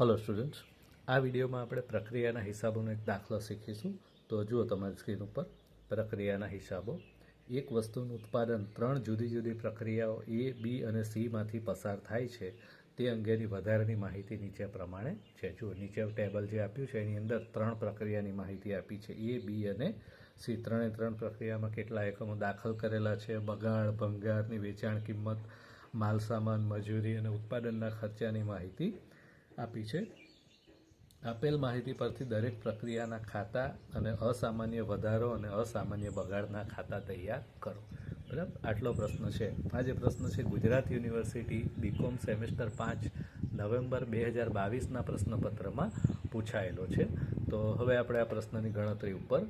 Hello students આ વિડીયોમાં આપણે પ્રક્રિયાના હિસાબોનો એક દાખલો શીખીશું. તો જુઓ તમારી સ્ક્રીન ઉપર. પ્રક્રિયાના હિસાબો. એક વસ્તુનું ઉત્પાદન ત્રણ જુદી જુદી પ્રક્રિયાઓ એ, બી અને સીમાંથી પસાર થાય છે, તે અંગેની વધારાની માહિતી નીચે પ્રમાણે છે. જુઓ, નીચે ટેબલ જે આપ્યું છે, એની અંદર ત્રણ પ્રક્રિયાની માહિતી આપી છે. એ, બી અને સી. ત્રણે ત્રણ પ્રક્રિયામાં કેટલા એકમો દાખલ કરેલા છે? બગાડ, ભંગારની વેચાણ કિંમત, માલસામાન, મજૂરી અને ઉત્પાદનના ખર્ચાની માહિતી આપી છે. આપેલ માહિતી પરથી દરેક પ્રક્રિયાના ખાતા અને અસામાન્ય વધારો અને અસામાન્ય બગાડના ખાતા તૈયાર કરો. બરાબર? આટલો પ્રશ્ન છે. આ જે પ્રશ્ન છે, ગુજરાત યુનિવર્સિટી બીકોમ સેમેસ્ટર પાંચ નવેમ્બર બે હજાર બાવીસના પ્રશ્નપત્રમાં પૂછાયેલો છે. તો હવે આપણે આ પ્રશ્નની ગણતરી ઉપર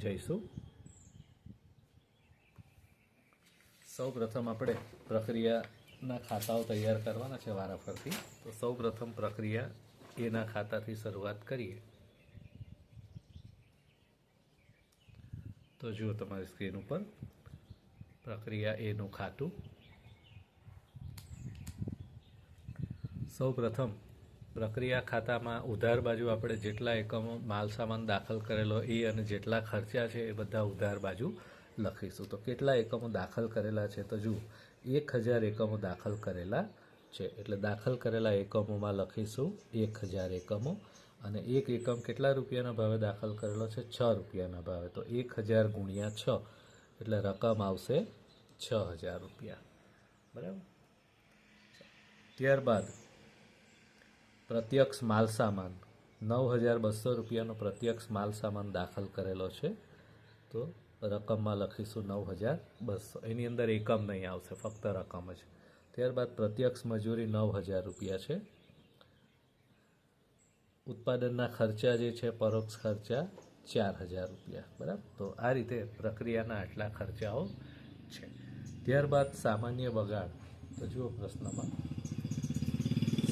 જઈશું. સૌ પ્રથમ આપણે પ્રક્રિયાના ખાતાઓ તૈયાર કરવાના છે વારાફરતી તો સૌ પ્રથમ પ્રક્રિયા એના ખાતાથી શરૂઆત કરીએ. તો જુઓ તમારી સ્ક્રીન ઉપર. પ્રક્રિયા એનું ખાતું. સૌ પ્રથમ પ્રક્રિયા ખાતામાં ઉધાર બાજુ આપણે જેટલા એકમો માલ સામાન દાખલ કરેલો એ અને જેટલા ખર્ચા છે એ બધા ઉધાર બાજુ લખીશું. તો કેટલા એકમો દાખલ કરેલા છે તો જુઓ. એક હજાર એકમો દાખલ કરેલા છે. એટલે દાખલ કરેલા એકમોમાં લખીશું એક હજાર એકમો અને એક એકમ કેટલા રૂપિયાના ભાવે દાખલ કરેલો છે? છ રૂપિયાના ભાવે. તો એક હજાર ગુણ્યા છ. એટલે રકમ આવશે છ હજાર રૂપિયા. બરાબર? ત્યારબાદ પ્રત્યક્ષ માલસામાન નવ હજાર બસો રૂપિયાનો પ્રત્યક્ષ માલસામાન દાખલ કરેલો છે. તો રકમમાં લખીશું નવ હજાર બસો. એની અંદર એકમ નહીં આવશે, ફક્ત રકમ જ. ત્યારબાદ પ્રત્યક્ષ મજૂરી નવ હજાર રૂપિયા છે. ઉત્પાદનના ખર્ચા જે છે, પરોક્ષ ખર્ચા ચાર હજાર રૂપિયા. બરાબર? તો આ રીતે પ્રક્રિયાના આટલા ખર્ચાઓ છે. ત્યારબાદ સામાન્ય બગાડ. તો જુઓ પ્રશ્નમાં.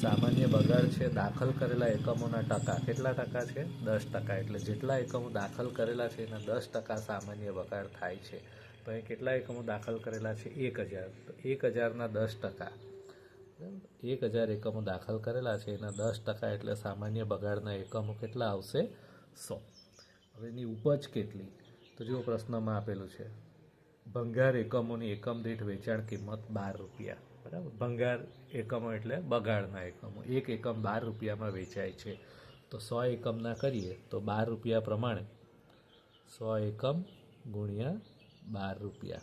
સામાન્ય બગાડ છે, દાખલ કરેલા એકમોના ટકા. કેટલા ટકા છે? દસ ટકા. એટલે જેટલા એકમો દાખલ કરેલા છે, એના દસ ટકા સામાન્ય બગાડ થાય છે. તો અહીં કેટલા એકમો દાખલ કરેલા છે? એક હજાર. તો એક હજારના દસ ટકા. એક હજાર એકમો દાખલ કરેલા છે, એના દસ ટકા એટલે સામાન્ય બગાડના એકમો કેટલા આવશે? સો. હવે એની ઉપજ કેટલી? તો જેવો પ્રશ્નમાં આપેલું છે, ભંગાર એકમોની એકમ દીઠ વેચાણ કિંમત બાર રૂપિયા. બરાબર? ભંગાર એકમો એટલે બગાડના એકમો. એક એકમ બાર રૂપિયામાં વેચાય છે. તો સો એકમના કરીએ તો બાર રૂપિયા પ્રમાણે સો એકમ ગુણ્યા બાર રૂપિયા.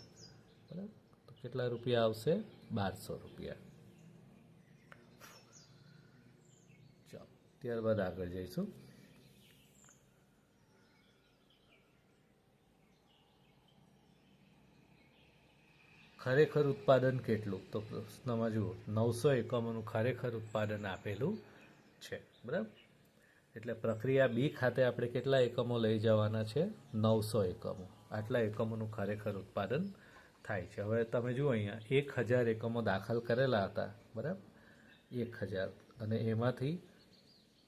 બરાબર? તો કેટલા રૂપિયા આવશે? બારસો રૂપિયા. ચાલો, ત્યારબાદ આગળ જઈશું. ખરેખર ઉત્પાદન કેટલું? તો પ્રશ્નમાં જુઓ, નવસો એકમોનું ખરેખર ઉત્પાદન આપેલું છે, બરાબર? એટલે પ્રક્રિયા બી ખાતે આપણે કેટલા એકમો લઈ જવાના છે? નવસો એકમો. આટલા એકમોનું ખરેખર ઉત્પાદન થાય છે. હવે તમે જુઓ અહીંયા, એક હજાર એકમો દાખલ કરેલા હતા, બરાબર? એક હજાર. અને એમાંથી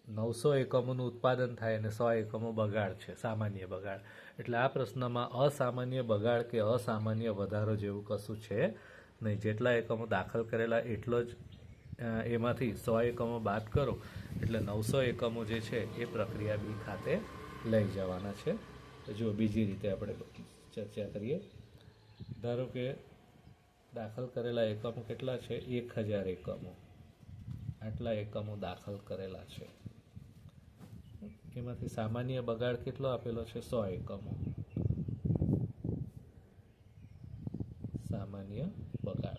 નવસો એકમોનું ઉત્પાદન થાય અને સો એકમો બગાડ છે, સામાન્ય બગાડ. એટલે આ પ્રશ્નમાં અસામાન્ય બગાડ કે અસામાન્ય વધારો જેવું કશું છે નહીં. જેટલા એકમો દાખલ કરેલા એટલો જ એમાંથી સો એકમો બાદ કરો. એટલે નવસો એકમો જે છે એ પ્રક્રિયા બી ખાતે લઈ જવાના છે. જો બીજી રીતે આપણે ચર્ચા કરીએ. ધારો કે દાખલ કરેલા એકમો કેટલા છે? એક હજાર એકમો. આટલા એકમો દાખલ કરેલા છે. એમાંથી સામાન્ય બગાડ કેટલો આપેલો છે? સો એકમો. સામાન્ય બગાડ.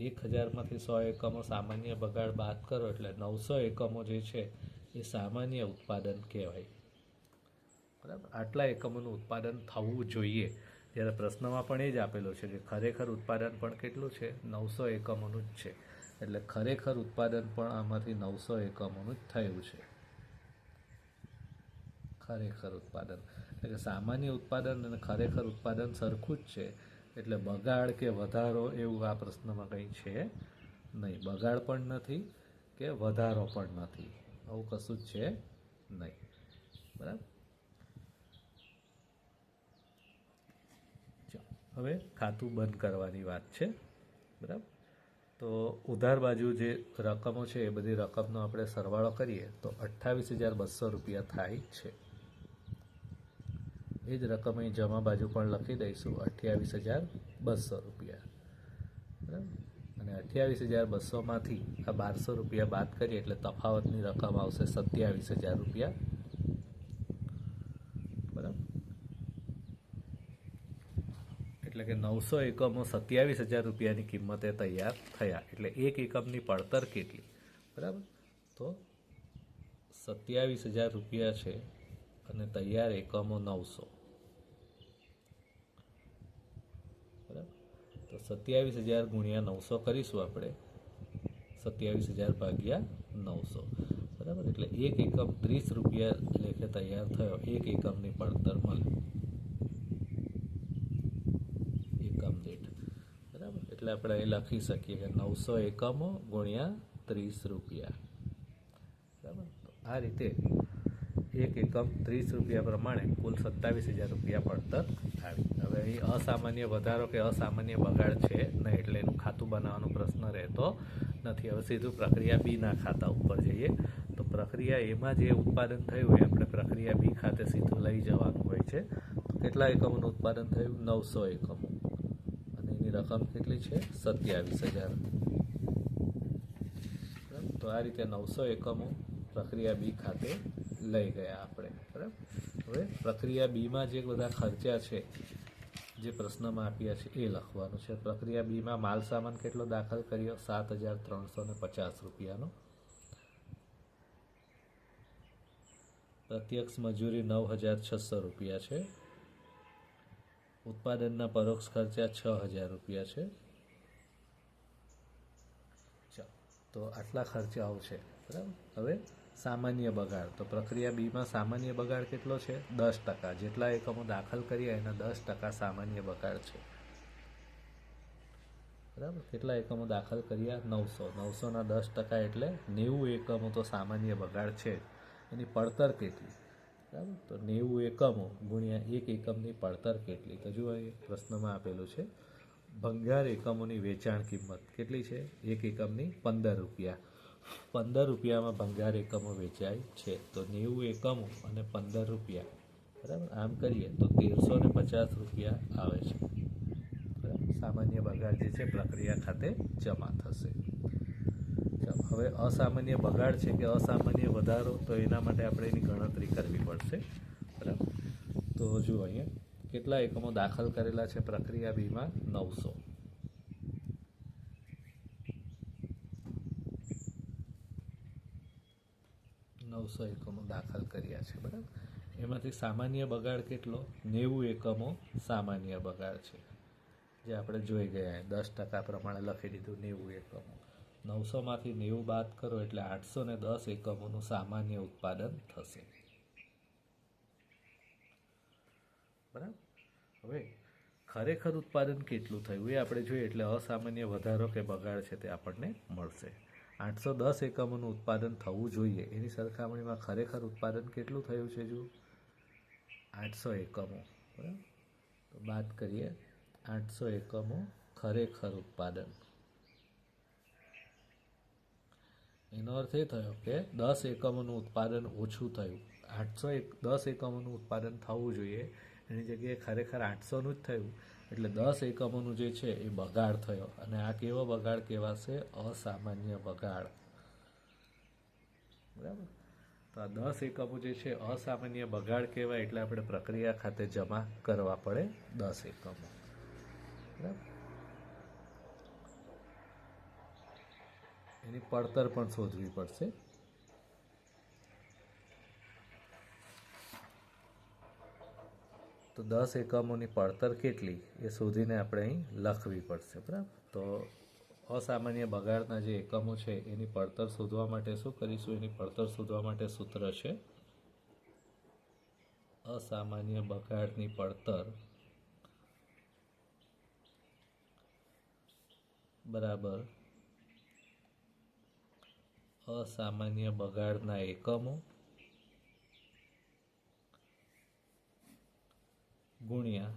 એક હજારમાંથી સો એકમો સામાન્ય બગાડ બાદ કરો એટલે નવસો એકમો જે છે એ સામાન્ય ઉત્પાદન કહેવાય. બરાબર? આટલા એકમોનું ઉત્પાદન થવું જોઈએ. જ્યારે પ્રશ્નમાં પણ એ જ આપેલો છે કે ખરેખર ઉત્પાદન પણ કેટલું છે? નવસો એકમોનું જ છે. એટલે ખરેખર ઉત્પાદન પણ આમાંથી નવસો એકમોનું જ થયું છે. ખરેખર ઉત્પાદન. એટલે કે સામાન્ય ઉત્પાદન અને ખરેખર ઉત્પાદન સરખું જ છે. એટલે બગાડ કે વધારો એવું આ પ્રશ્નમાં કંઈ છે નહીં. બગાડ પણ નથી કે વધારો પણ નથી. આવું કશું જ છે નહીં. બરાબર? હવે ખાતું બંધ કરવાની વાત છે. બરાબર? તો ઉધાર બાજુ જે રકમો છે એ બધી રકમનો આપણે સરવાળો કરીએ તો અઠ્ઠાવીસ હજાર બસો રૂપિયા થાય છે. એ જ રકમ અહીં જમા બાજુ પણ લખી દઈશું. અઠ્યાવીસ હજાર બસો રૂપિયા. બરાબર? અને અઠ્યાવીસ હજાર બસોમાંથી આ બારસો રૂપિયા બાદ કરીએ એટલે તફાવતની રકમ આવશે સત્યાવીસ હજાર રૂપિયા. બરાબર? એટલે કે નવસો એકમો સત્યાવીસ હજાર રૂપિયાની કિંમતે તૈયાર થયા. એટલે એક એકમની પડતર કેટલી? બરાબર? તો સત્યાવીસ હજાર રૂપિયા છે અને તૈયાર એકમો નવસો બરાબર તો સત્યાવીસ હજાર ગુણ્યા નવસો કરીશું આપણે. સત્યાવીસ હજાર ભાગ્યા નવસો. બરાબર? એટલે એક એકમ ત્રીસ રૂપિયા લેખે તૈયાર થયો. એક એકમની પડતર મળી. એકમ દીઠ. બરાબર? એટલે આપણે અહીં લખી શકીએ કે નવસો એકમો ગુણ્યા ત્રીસ રૂપિયા. બરાબર? તો આ રીતે એક એકમ ત્રીસ રૂપિયા પ્રમાણે કુલ સત્તાવીસ હજાર રૂપિયા પડતર અહીં અસામાન્ય વધારો કે અસામાન્ય બગાડ છે નહીં, એટલે એનું ખાતું બનાવવાનો પ્રશ્ન રહેતો નથી. હવે સીધું પ્રક્રિયા બીના ખાતા ઉપર જઈએ. તો પ્રક્રિયા એમાં જે ઉત્પાદન થયું એ આપણે પ્રક્રિયા બી ખાતે સીધું લઈ જવાનું હોય છે. કેટલા એકમોનું ઉત્પાદન થયું? નવસો એકમો. અને એની રકમ કેટલી છે? સત્યાવીસ હજાર? તો આ રીતે નવસો એકમો પ્રક્રિયા બી ખાતે લઈ ગયા આપણે. બરાબર? હવે પ્રક્રિયા બીમાં જે બધા ખર્ચા છે જે પ્રશ્નમાં આપ્યા છે એ લખવાનું છે. પ્રક્રિયા બીમાં માલ સામાન કેટલો દાખલ કર્યો? સાત હજાર ત્રણસો ને પચાસ રૂપિયાનો. પ્રત્યક્ષ મજૂરી નવ હજાર છસો રૂપિયા છે. ઉત્પાદનના પરોક્ષ ખર્ચા છ હજાર રૂપિયા છે. તો આટલા ખર્ચાઓ છે. બરાબર? હવે સામાન્ય બગાડ. તો પ્રક્રિયા બીમાં સામાન્ય બગાડ કેટલો છે? દસ ટકા. જેટલા એકમો દાખલ કર્યા એના દસ ટકા સામાન્ય બગાડ છે. બરાબર? કેટલા એકમો દાખલ કર્યા નવસો. નવસોના દસ ટકા એટલે નેવું એકમો તો સામાન્ય બગાડ છે એની પડતર કેટલી? બરાબર? તો નેવું એકમો ગુણ્યા એક એકમની પડતર કેટલી? તો જુઓ એ પ્રશ્નમાં આપેલું છે, ભંગાર એકમોની વેચાણ કિંમત કેટલી છે? એક એકમની પંદર રૂપિયા. પંદર રૂપિયામાં ભંગાર એકમો વેચાય છે. તો નેવું એકમો અને પંદર રૂપિયા. બરાબર? આમ કરીએ તો તેરસો ને પચાસ રૂપિયા આવે છે. બરાબર? સામાન્ય બગાડ જે છે, પ્રક્રિયા ખાતે જમા થશે. હવે અસામાન્ય બગાડ છે કે અસામાન્ય વધારો, તો એના માટે આપણે એની ગણતરી કરવી પડશે. બરાબર? તો જુઓ અહીંયા કેટલા એકમો દાખલ કરેલા છે પ્રક્રિયા બીમાં? નવસો. નવસો એકમો દાખલ કર્યા છે, બરાબર? એમાંથી સામાન્ય બગાડ કેટલો? નેવું એકમો સામાન્ય બગાડ છે. જે આપણે જોઈ ગયા દસ ટકા પ્રમાણે લખી દીધું નેવું એકમો. નવસોમાંથી નેવું બાદ કરો એટલે આઠસો ને દસ એકમોનું સામાન્ય ઉત્પાદન થશે. બરાબર? હવે ખરેખર ઉત્પાદન કેટલું થયું એ આપણે જોઈએ એટલે અસામાન્ય વધારો કે બગાડ છે તે આપણને મળશે. આઠસો દસ એકમોનું ઉત્પાદન થવું જોઈએ. એની સરખામણીમાં ખરેખર ઉત્પાદન કેટલું થયું છે જો આઠસો એકમો. તો વાત કરીએ આઠસો એકમો ખરેખર ઉત્પાદન. એનો અર્થ એ થયો કે દસ એકમોનું ઉત્પાદન ઓછું થયું. આઠસો એક, દસ એકમોનું ઉત્પાદન થવું જોઈએ. એની જગ્યાએ ખરેખર આઠસોનું જ થયું. એટલે દસ એકમોનું જે છે એ બગાડ થયો. અને આ કેવો બગાડ કહેવાશે? અસામાન્ય બગાડ. બરાબર? તો આ દસ એકમો જે છે, અસામાન્ય બગાડ કહેવાય એટલે આપણે પ્રક્રિયા ખાતે જમા કરવા પડે દસ એકમો. બરાબર? એની પડતર પણ શોધવી પડશે. તો દસ એકમોની પડતર કેટલી એ શોધીને આપણે અહીં લખવી પડશે, બરાબર? તો અસામાન્ય બગાડના જે એકમો છે, એની પડતર શોધવા માટે શું કરીશું? એની પડતર શોધવા માટે સૂત્ર છે, અસામાન્ય બગાડની પડતર બરાબર અસામાન્ય બગાડના એકમો ગુણ્યા.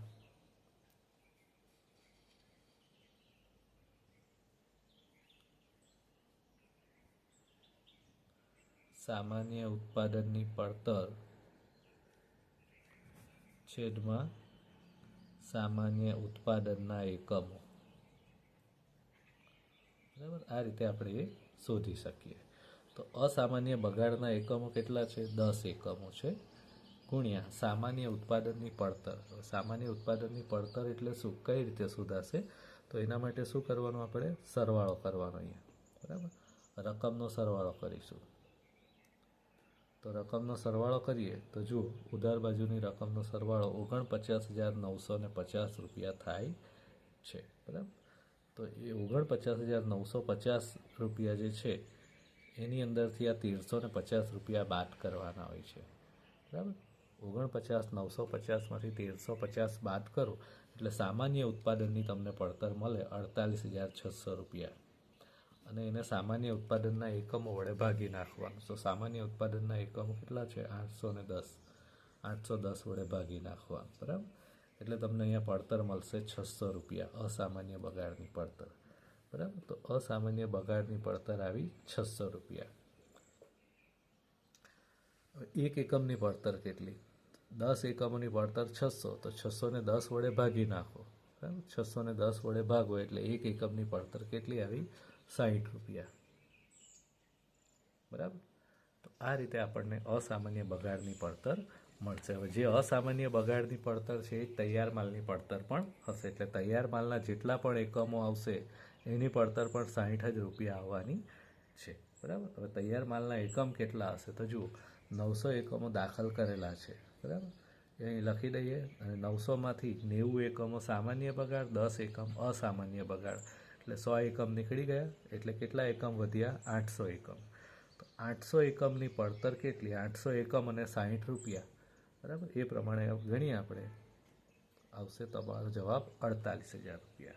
સામાન્ય ઉત્પાદનની પડતર છેદમાં સામાન્ય ઉત્પાદનના એકમો. બરાબર? આ રીતે આપણે એ શોધી શકીએ. તો અસામાન્ય બગાડના એકમો કેટલા છે? દસ એકમો છે. ગુણ્યા સામાન્ય ઉત્પાદનની પડતર. સામાન્ય ઉત્પાદનની પડતર એટલે શું? કઈ રીતે શોધાશે તો એના માટે શું કરવાનું આપણે? સરવાળો કરવાનો અહીંયા. બરાબર? રકમનો સરવાળો કરીશું. તો રકમનો સરવાળો કરીએ તો જુઓ, ઉધાર બાજુની રકમનો સરવાળો ઓગણપચાસ હજાર નવસો ને પચાસ રૂપિયા થાય છે. બરાબર? તો એ ઓગણપચાસ હજાર નવસો પચાસ રૂપિયા જે છે, એની અંદરથી આ તેરસો ને પચાસ રૂપિયા બાદ કરવાના હોય છે. બરાબર? ઓગણપચાસ નવસો પચાસમાંથી તેરસો પચાસ બાદ કરો. એટલે સામાન્ય ઉત્પાદનની તમને પડતર મળે અડતાલીસ હજાર છસો રૂપિયા. અને એને સામાન્ય ઉત્પાદનના એકમો વડે ભાગી નાખવાનું. તો સામાન્ય ઉત્પાદનના એકમો કેટલા છે? આઠસો ને દસ. આઠસો દસ વડે ભાગી નાખવાનું. બરાબર? એટલે તમને અહીંયા પડતર મળશે છસો રૂપિયા, અસામાન્ય બગાડની પડતર. બરાબર? તો અસામાન્ય બગાડની પડતર આવી છસો રૂપિયા. એક એકમની પડતર કેટલી? દસ એકમોની પડતર છસો, તો છસોને દસ વડે ભાગી નાખો. બરાબર? છસોને દસ વડે ભાગો એટલે એક એકમની પડતર કેટલી આવી? સાહીઠ રૂપિયા. બરાબર? તો આ રીતે આપણને અસામાન્ય બગાડની પડતર મળશે. હવે જે અસામાન્ય બગાડની પડતર છે, એ તૈયાર માલની પડતર પણ હશે. એટલે તૈયાર માલના જેટલા પણ એકમો આવશે, એની પડતર પણ સાહીઠ જ રૂપિયા આવવાની છે. બરાબર? હવે તૈયાર માલના એકમ કેટલા હશે? તો જુઓ, નવસો એકમો દાખલ કરેલા છે. બરાબર? અહીં લખી દઈએ. અને નવસોમાંથી નેવું એકમો સામાન્ય બગાડ, દસ એકમ અસામાન્ય બગાડ. એટલે સો એકમ નીકળી ગયા, એટલે કેટલા એકમ વધ્યા? આઠસો એકમ. તો આઠસો એકમની પડતર કેટલી? આઠસો એકમ અને સાહીઠ રૂપિયા. બરાબર? એ પ્રમાણે ગણીએ આપણે. આવશે તમારો જવાબ અડતાલીસ હજાર રૂપિયા.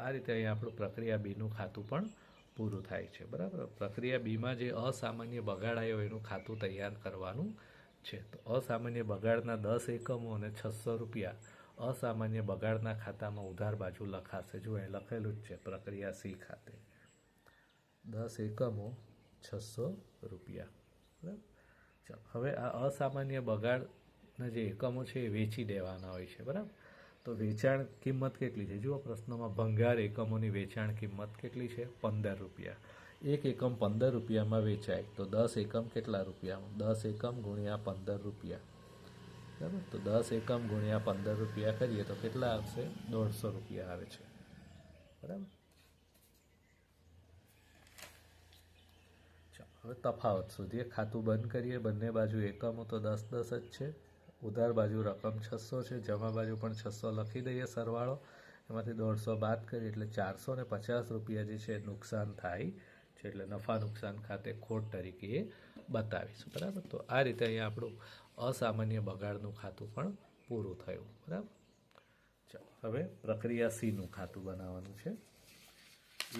આ રીતે અહીં આપણું પ્રક્રિયા બીનું ખાતું પણ પૂરું થાય છે. બરાબર? પ્રક્રિયા બીમાં જે અસામાન્ય બગાડ આવ્યો, એનું ખાતું તૈયાર કરવાનું છે. તો અસામાન્ય બગાડના દસ એકમો અને છસો રૂપિયા અસામાન્ય બગાડના ખાતામાં ઉધાર બાજુ લખાશે. જો અહીં લખેલું જ છે, પ્રક્રિયા સી ખાતે. દસ એકમો, છસો રૂપિયા. બરાબર? હવે આ અસામાન્ય બગાડના જે એકમો છે એ વેચી દેવાના હોય છે, બરાબર? તો વેચાણ કિંમત કેટલી છે? જુઓ, પ્રશ્નમાં ભંગાર એકમોની વેચાણ કિંમત કેટલી છે? પંદર રૂપિયા. એક એકમ પંદર રૂપિયામાં વેચાય, તો દસ એકમ કેટલા રૂપિયામાં? દસ એકમ ગુણ્યા પંદર રૂપિયા. બરાબર? તો દસ એકમ ગુણ્યા પંદર રૂપિયા કરીએ, તો કેટલા આવશે? દોઢસો રૂપિયા આવે છે. બરાબર? હવે તફાવત શોધીએ. ખાતું બંધ કરીએ, બંને બાજુ એકમો તો દસ દસ જ છે. ઉધાર બાજુ રકમ છસો છે, જમા બાજુ પણ છસો લખી દઈએ સરવાળો. એમાંથી દોઢસો બાદ કરીએ, એટલે ચારસો ને પચાસ રૂપિયા જે છે નુકસાન થાય. છે એટલે નફા નુકસાન ખાતે ખોટ તરીકે એ બતાવીશું, બરાબર? તો આ રીતે અહીંયા આપણું અસામાન્ય બગાડનું ખાતું પણ પૂરું થયું, બરાબર? ચાલો, હવે પ્રક્રિયા સીનું ખાતું બનાવવાનું છે.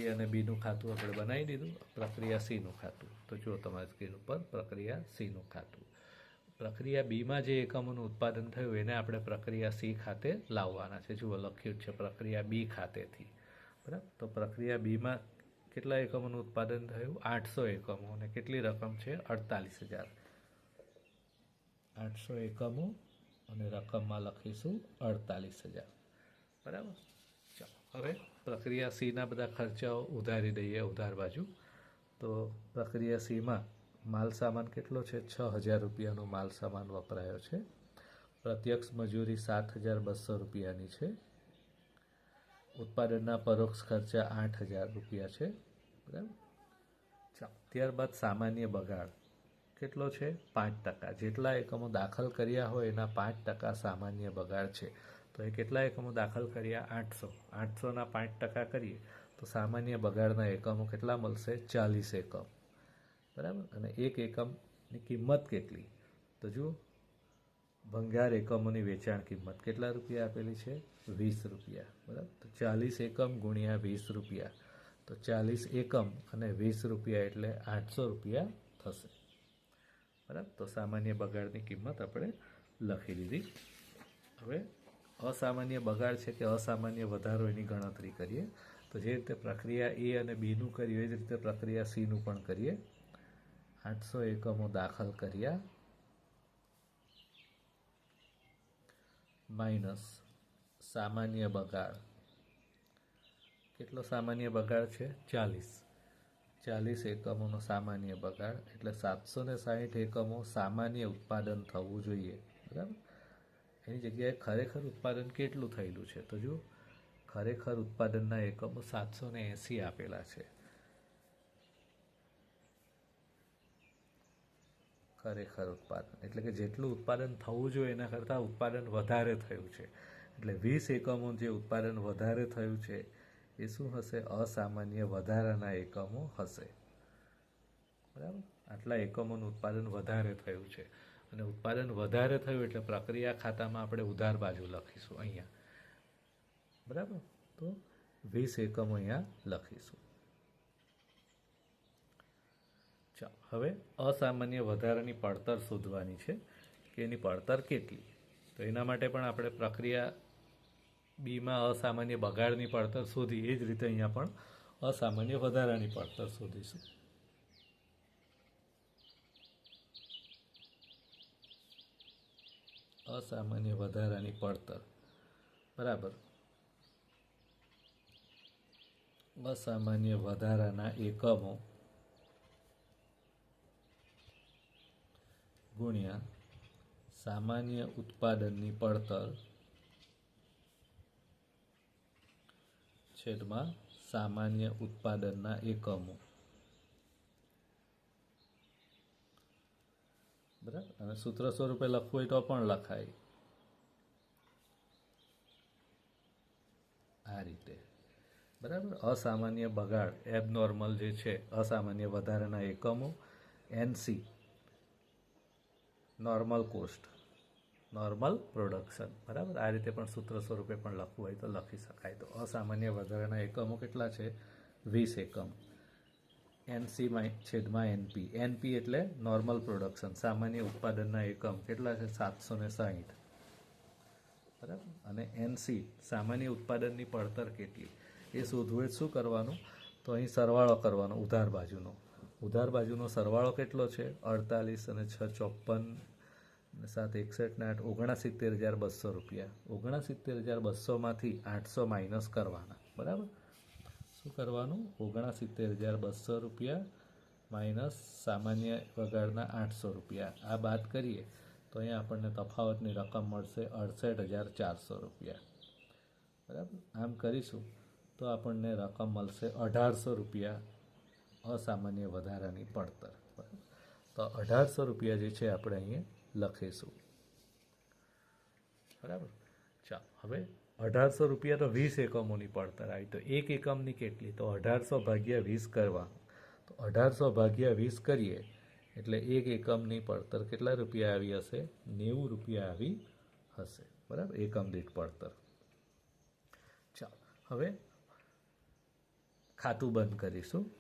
એ અને બીનું ખાતું આપણે બનાવી દીધું, પ્રક્રિયા સીનું ખાતું. તો જો તમારી સ્ક્રીન ઉપર પ્રક્રિયા સીનું ખાતું. પ્રક્રિયા બીમાં જે એકમોનું ઉત્પાદન થયું, એને આપણે પ્રક્રિયા સી ખાતે લાવવાના છે. જુઓ, લખ્યું છે પ્રક્રિયા બી ખાતેથી, બરાબર? તો પ્રક્રિયા બીમાં કેટલા એકમોનું ઉત્પાદન થયું? આઠસો એકમો. અને કેટલી રકમ છે? અડતાલીસ હજાર. આઠસો એકમો અને રકમમાં લખીશું અડતાલીસ હજાર. બરાબર? ચાલો, હવે પ્રક્રિયા સીના બધા ખર્ચાઓ ઉધારી દઈએ ઉધાર બાજુ. તો પ્રક્રિયા સીમાં માલ સામાન કેટલો છે? છ હજાર રૂપિયાનો માલ સામાન વપરાયો છે. પ્રત્યક્ષ મજૂરી સાત હજાર બસો રૂપિયાની છે. ઉત્પાદનના પરોક્ષ ખર્ચા આઠ હજાર રૂપિયા છે. બરાબર? ચાલો, ત્યારબાદ સામાન્ય બગાડ. કેટલો છે? પાંચ ટકા. જેટલા એકમો દાખલ કર્યા હોય એના પાંચ ટકા સામાન્ય બગાડ છે. તો એ કેટલા એકમો દાખલ કર્યા? આઠસો. આઠસોના પાંચ ટકા કરીએ તો સામાન્ય બગાડના એકમો કેટલા મળશે? ચાલીસ એકમ. બરાબર? અને એક એકમની કિંમત કેટલી? તો જુઓ, ભંગાર એકમોની વેચાણ કિંમત કેટલા રૂપિયા આપેલી છે? વીસ રૂપિયા. બરાબર? તો ચાલીસ એકમ ગુણ્યા વીસ રૂપિયા. તો ચાલીસ એકમ અને વીસ રૂપિયા એટલે આઠસો રૂપિયા થશે. બરાબર? તો સામાન્ય બગાડની કિંમત આપણે લખી દીધી. હવે અસામાન્ય બગાડ છે કે અસામાન્ય વધારો એની ગણતરી કરીએ. તો જે રીતે પ્રક્રિયા એ અને બીનું કર્યું એ જ રીતે પ્રક્રિયા સીનું પણ કરીએ. આઠસો એકમો દાખલ કર્યા. માઇનસ સામાન્ય બગાડ. કેટલો સામાન્ય બગાડ છે? ચાલીસ. ચાલીસ એકમોનો સામાન્ય બગાડ એટલે સાતસો ને સાહીઠ એકમો સામાન્ય ઉત્પાદન થવું જોઈએ. બરાબર? એની જગ્યાએ ખરેખર ઉત્પાદન કેટલું થયેલું છે? તો જો ખરેખર ઉત્પાદનના એકમો સાતસો ને એંસી આપેલા છે. ખરેખર ઉત્પાદન. એટલે કે જેટલું ઉત્પાદન થવું જોઈએ એના કરતાં ઉત્પાદન વધારે થયું છે. એટલે વીસ એકમો જે ઉત્પાદન વધારે થયું છે એ શું હશે? અસામાન્ય વધારાના એકમો હશે. બરાબર? આટલા એકમોનું ઉત્પાદન વધારે થયું છે. અને ઉત્પાદન વધારે થયું એટલે પ્રક્રિયા ખાતામાં આપણે ઉધાર બાજુ લખીશું અહીંયા. બરાબર? તો વીસ એકમો અહીંયા લખીશું. ચાલો, હવે અસામાન્ય વધારાની પડતર શોધવાની છે કે એની પડતર કેટલી? તો એના માટે પણ આપણે પ્રક્રિયા બીમાં અસામાન્ય બગાડની પડતર શોધી, એ જ રીતે અહીંયા પણ અસામાન્ય વધારાની પડતર શોધીશું. અસામાન્ય વધારાની પડતર. બરાબર. અસામાન્ય વધારાના એકમો ગુણ્યા સામાન્ય ઉત્પાદનની પડતર છેદમાં સામાન્ય ઉત્પાદનના એકમો. બરાબર? અને સૂત્ર સ્વરૂપે લખવું હોય તો પણ લખાય. આ રીતે. બરાબર? અસામાન્ય બગાડ એબનોર્મલ જે છે, અસામાન્ય વધારાના એકમો NC normal cost normal production બરાબર? આ રીતે પણ સૂત્ર સ્વરૂપે પણ લખવું હોય તો લખી શકાય. તો અસામાન્ય વધારાના એકમો કેટલા છે? વીસ એકમ. એનસીમાં છેદમાં એનપી એનપી એટલે નોર્મલ પ્રોડક્શન સામાન્ય ઉત્પાદનના એકમ. કેટલા છે? સાતસો ને સાહીઠ. બરાબર? અને એનસી સામાન્ય ઉત્પાદનની પડતર કેટલી? એ શોધવું શું કરવાનું? તો અહીં સરવાળો કરવાનો, ઉધાર બાજુનો. ઉધાર બાજુનો સરવાળો કેટલો છે? અડતાલીસ અને છ ચોપન અને સાત એકસઠને આઠ, ઓગણસિત્તેર હજાર બસો રૂપિયા. ઓગણસિત્તેર હજાર બસોમાંથી આઠસો માઇનસ કરવાના. બરાબર? શું કરવાનું? ઓગણસિત્તેર હજાર બસો રૂપિયા માઇનસ સામાન્ય વગાડના આઠસો રૂપિયા. આ બાદ કરીએ તો અહીંયા આપણને તફાવતની રકમ મળશે અડસઠ હજાર ચારસો રૂપિયા. બરાબર? આમ કરીશું તો આપણને રકમ મળશે અઢારસો રૂપિયા અસામાન્ય વધારાની પડતર. બરાબર? તો અઢારસો રૂપિયા જે છે આપણે અહીંયા લખીશું. બરાબર? ચાલો, હવે અઢારસો રૂપિયા તો વીસ એકમોની પડતર આવી. તો એક એકમની કેટલી? તો અઢારસો ભાગ્યા વીસ કરવા. તો અઢારસો ભાગ્યા વીસ કરીએ, એટલે એક એકમની પડતર કેટલા રૂપિયા આવી હશે? નેવું રૂપિયા આવી હશે. બરાબર? એકમ દીઠ પડતર. ચાલો, હવે ખાતું બંધ કરીશું.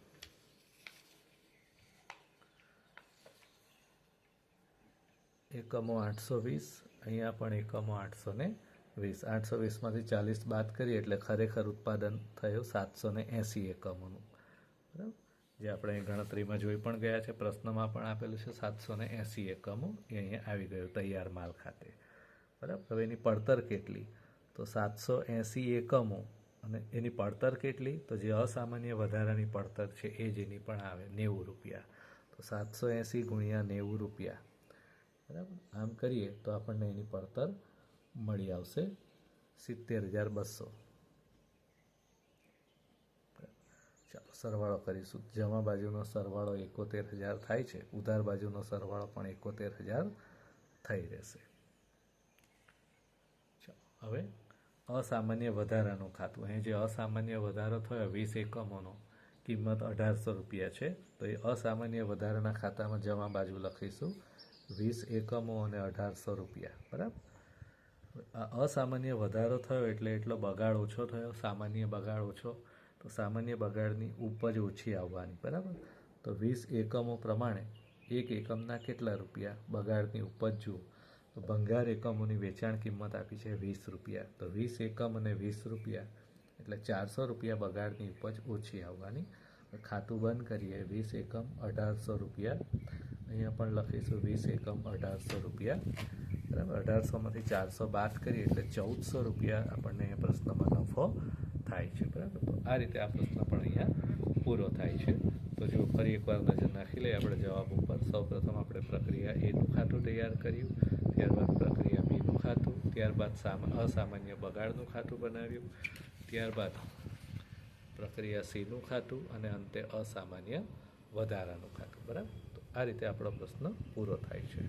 એકમો આઠસો વીસ, અહીંયા પણ એકમો આઠસો ને વીસ. આઠસો વીસમાંથી ચાલીસ બાદ કરીએ એટલે ખરેખર ઉત્પાદન થયું સાતસો ને એંસી એકમોનું. બરાબર? જે આપણે ગણતરીમાં જોઈ પણ ગયા છે, પ્રશ્નમાં પણ આપેલું છે સાતસો ને એંસી એકમો, એ અહીંયા આવી ગયું તૈયાર માલ ખાતે. બરાબર? હવે એની પડતર કેટલી? તો સાતસો એંસી એકમો, અને એની પડતર કેટલી? તો જે અસામાન્ય વધારાની પડતર છે એ જ એની પણ આવે, નેવું રૂપિયા. તો સાતસો એંસી ગુણ્યા નેવું રૂપિયા. બરાબર? આમ કરીએ તો આપણને એની પડતર મળી આવશે સિત્તેર હજાર બસો. ચાલો, સરવાળો કરીશું. જમા બાજુનો સરવાળો એકોતેર હજાર થાય છે. ઉધાર બાજુનો સરવાળો પણ એકોતેર હજાર થઈ રહેશે. ચાલો, હવે અસામાન્ય વધારાનું ખાતું. અહીં જે અસામાન્ય વધારો થયો, વીસ એકમોનો, કિંમત અઢારસો રૂપિયા છે. તો એ અસામાન્ય વધારાના ખાતામાં જમા બાજુ લખીશું. વીસ એકમો અને અઢારસો રૂપિયા, બરાબર? અસામાન્ય વધારો થયો એટલે એટલો બગાડ ઓછો થયો, સામાન્ય બગાડ ઓછો, તો સામાન્ય બગાડની ઉપજ ઓછી આવવાની, બરાબર? તો વીસ એકમો પ્રમાણે એક એકમના કેટલા રૂપિયા બગાડની ઉપજ જુઓ? તો ભંગાર એકમોની વેચાણ કિંમત આપી છે વીસ રૂપિયા, તો વીસ એકમ અને વીસ રૂપિયા એટલે ચારસો રૂપિયા બગાડની ઉપજ ઓછી આવવાની. ખાતું બંધ કરીએ, વીસ એકમ અઢારસો રૂપિયા અહીંયા પણ લખીશું વીસ એકમ અઢારસો રૂપિયા. બરાબર? અઢારસોમાંથી ચારસો બાદ કરીએ એટલે ચૌદસો રૂપિયા આપણને અહીંયા પ્રશ્નમાં નફો થાય છે. બરાબર? તો આ રીતે આ પ્રશ્ન પણ અહીંયા પૂરો થાય છે. તો જો ફરી એકવાર નજર નાખી લઈએ, આપણે જવાબ ઉપર. સૌપ્રથમ આપણે પ્રક્રિયા એનું ખાતું તૈયાર કર્યું, ત્યારબાદ પ્રક્રિયા બીનું ખાતું, ત્યારબાદ સામા, અસામાન્ય બગાડનું ખાતું બનાવ્યું, ત્યારબાદ પ્રક્રિયા સીનું ખાતું અને અંતે અસામાન્ય વધારાનું ખાતું. બરાબર? આ રીતે આપણો પ્રશ્ન પૂરો થાય છે.